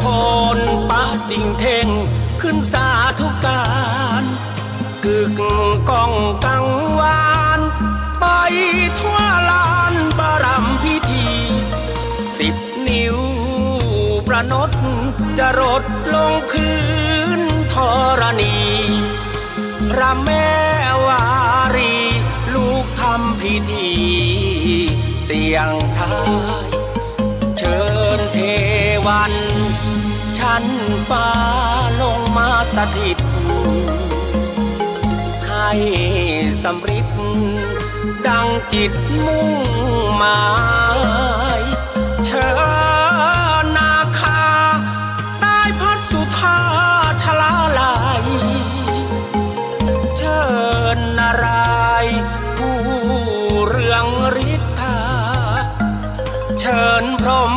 พลปะติ่งเท่งขึ้นสาธุการกึกก้องกังวาน ไปทั่วลานบารมพิธี สิบนิ้วประนดจะรดลงพื้นธรณีพระแม่วารี ลูกทำพิธี เสียงทาย เชิญเทวัน ชั้นฟ้าลงมาสถิต ให้สำริดดังจิตมุ่งหมายเชิญนาคา ได้พัดสุธาชลาลายเชิญนารายผู้เรืองฤทธา เชิญพรม